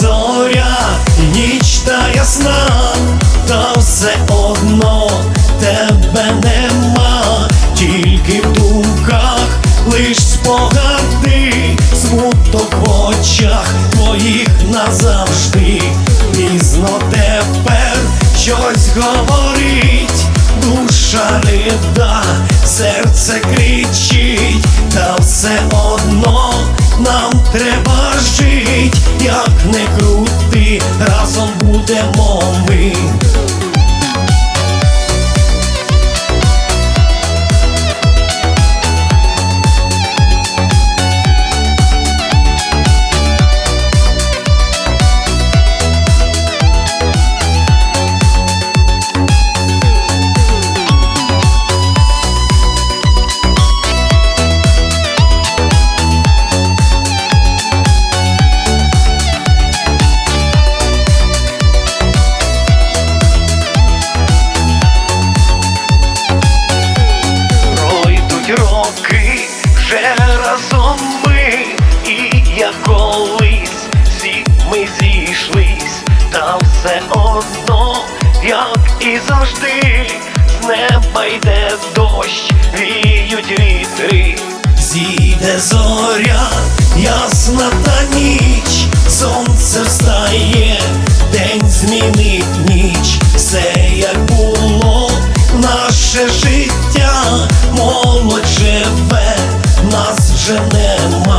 зоря, ніч та ясна, та все одно тебе нема, тільки в думках лиш спогади, смуток в очах твоїх назавжди, пізно тепер щось говорить, душа рида, серце кричить, та все одно нам треба жить, як не крути, разом будемо ми. Разом ми, і як колись всі ми зійшлись, та все одно, як і завжди, з неба йде дощ, віють вітри. Зійде зоря, ясна та ніч, сонце встає, день змінить adrenaline